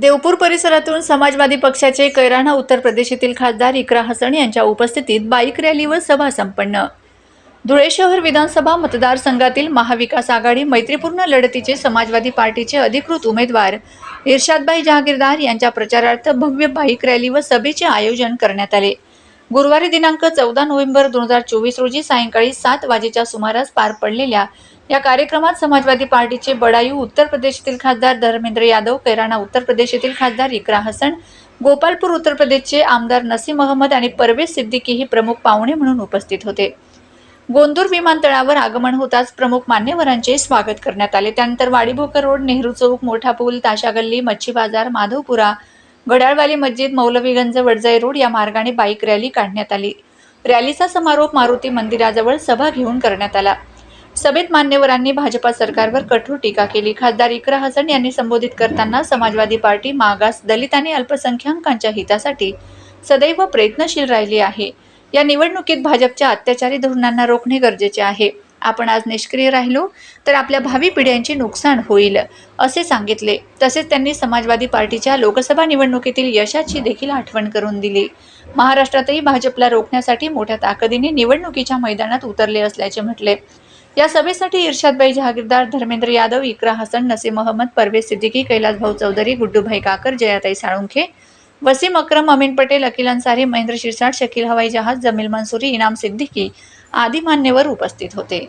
देवपूर परिसरातून समाजवादी पक्षाचे कैराणा उत्तर प्रदेश येथील खासदार इकरा हसन यांच्या उपस्थितीत बाईक रॅली व सभा संपन्न. धुळे शहर विधानसभा मतदारसंघातील महाविकास आघाडी मैत्रीपूर्ण लढतीचे समाजवादी पार्टीचे अधिकृत उमेदवार इर्शादबाई जहागीरदार यांच्या प्रचारार्थ भव्य बाईक रॅली व सभेचे आयोजन करण्यात आले. गुरुवारी दिनांक चौदा नोव्हेंबर दोन हजार चोवीस रोजी सायंकाळी सात वाजेच्या सुमारास पार पडलेल्या या कार्यक्रमात समाजवादी पार्टीचे बडायू उत्तर प्रदेशातील खासदार धर्मेंद्र यादव कैराणा उत्तर प्रदेश येथील खासदार इकरा हसन गोपालपूर उत्तर प्रदेशचे आमदार नसीम अहमद आणि परवेज सिद्दीकी ही प्रमुख पाहुणे म्हणून उपस्थित होते. गोंदूर विमानतळावर आगमन होताच प्रमुख मान्यवरांचे स्वागत करण्यात आले. त्यानंतर वाडीभोकर रोड नेहरू चौक मोठा पूल ताशा गल्ली मच्छी बाजार माधवपुरा घड्याळवाली मस्जिद मौलवीगंज वडजाई रोड या मार्गाने बाईक रॅली काढण्यात आली. रॅलीचा समारोप मारुती मंदिराजवळ सभा घेऊन करण्यात आला. सभेत मान्यवरांनी भाजपा सरकारवर कठोर टीका केली. खासदार इकरा हसन यांनी संबोधित करताना समाजवादी पार्टी मागास दलित आणि अल्पसंख्याकांच्या हितासाठी सदैव प्रयत्नशील राहिली आहे. या निवडणुकीत भाजपच्या अत्याचारी धोरणांना रोखणे गरजेचे आहे. आपण आज निष्क्रिय राहिलो तर आपल्या भावी पिढ्यांचे नुकसान होईल असे सांगितले. तसेच त्यांनी समाजवादी पार्टीच्या लोकसभा निवडणुकीतील यशाची देखील आठवण करून दिली. महाराष्ट्रातही भाजपला रोखण्यासाठी मोठ्या ताकदीने निवडणुकीच्या मैदानात उतरले असल्याचे म्हटले. या सभेसाठी इर्शादबाई जहागीरदार धर्मेंद्र यादव इकरा हसन नसीम अहमद परवेज सिद्दीकी कैलास भाऊ चौधरी गुड्डूभाई काकर जयाताई साळुंखे वसीम अक्रम अमीन पटेल अखिल अन्सारी महेंद्र शिरसाट शकील हवाई जहाज जमील मंसुरी इनाम सिद्दीकी आदी मान्यवर उपस्थित होते.